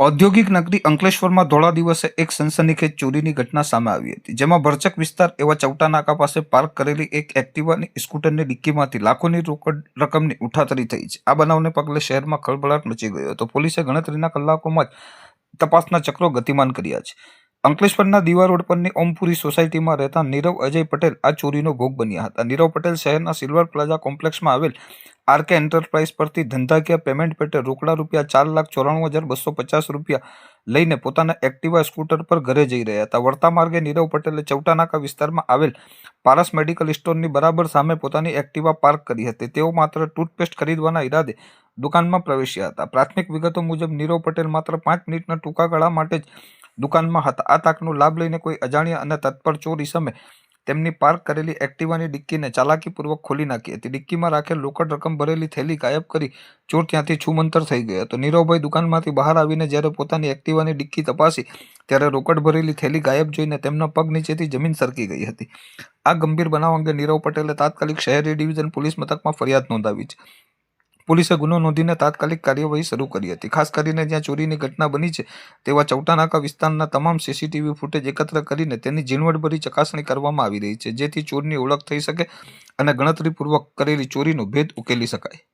ઔદ્યોગિક નગરી અંકલેશ્વરમાં ધોળા દિવસે એક સનસનીખેજ ચોરીની ઘટના સામે આવી હતી, જેમાં ભરચક વિસ્તાર એવા ચૌટા નાકા પાસે પાર્ક કરેલી એક એક્ટિવાની સ્કૂટરની ડિક્કીમાંથી લાખોની રોકડ રકમની ઉઠાતરી થઈ છે. આ બનાવને પગલે શહેરમાં ખળભળાટ મચી ગયો હતો. પોલીસે ગણતરીના કલાકોમાં જ તપાસના ચક્રો ગતિમાન કર્યા છે. અંકલેશ્વરના દીવા રોડ પરની ઓમપુરી સોસાયટીમાં રહેતા નીરવ અજય પટેલ આ ચોરીનો ભોગ બન્યા હતા. નીરવ પટેલ શહેરના સિલ્વર પ્લાઝા કોમ્પ્લેક્સમાં આવેલ આરકે એન્ટરપ્રાઇઝ પરથી ધંધાકીય પેમેન્ટ પેટે રોકડા રૂપિયા ચાર લાખ ચોરાણું હજાર બસો પચાસ રૂપિયા લઈને પોતાના એક્ટિવા સ્કૂટર પર ઘરે જઈ રહ્યા હતા. વળતા માર્ગે નીરવ પટેલે ચૌટાનાકા વિસ્તારમાં આવેલ પારસ મેડિકલ સ્ટોરની બરાબર સામે પોતાની એક્ટિવા પાર્ક કરી હતી. તેઓ માત્ર ટૂથપેસ્ટ ખરીદવાના ઈરાદે દુકાનમાં પ્રવેશ્યા હતા. પ્રાથમિક વિગતો મુજબ નીરવ પટેલ માત્ર પાંચ મિનિટના ટૂંકા ગાળા માટે જ દુકાનમાં હતા. આ તાકનો લાભ લઈને કોઈ અજાણ્યા અને તત્પર ચોરી ઈસમે તેમની પાર્ક કરેલી એક્ટિવાની ડિક્કીને ચાલાકીપૂર્વક ખોલી નાખી હતી. ડિક્કીમાં રાખેલ રોકડ રકમ ભરેલી થેલી ગાયબ કરી ચોર ત્યાંથી છૂમંતર થઈ ગયો હતો. નીરવભાઈ દુકાનમાંથી બહાર આવીને જ્યારે પોતાની એક્ટિવાની ડિક્કી તપાસી ત્યારે રોકડ ભરેલી થેલી ગાયબ જોઈને તેમના પગ નીચેથી જમીન સરકી ગઈ હતી. આ ગંભીર બનાવ અંગે નીરવ પટેલે તાત્કાલિક શહેરી ડિવિઝન પોલીસ મથકમાં ફરિયાદ નોંધાવી છે. પોલીસે ગુનો નોંધીને તાત્કાલિક કાર્યવાહી શરૂ કરી હતી. ખાસ કરીને જ્યાં ચોરીની ઘટના બની છે, તેવા ચૌટાનાકા વિસ્તારના તમામ સીસીટીવી ફૂટેજ એકત્ર કરીને તેની ઝીણવટભરી ચકાસણી કરવામાં આવી રહી છે, જેથી ચોરની ઓળખ થઈ શકે અને ગણતરીપૂર્વક કરેલી ચોરીનો ભેદ ઉકેલી શકાય.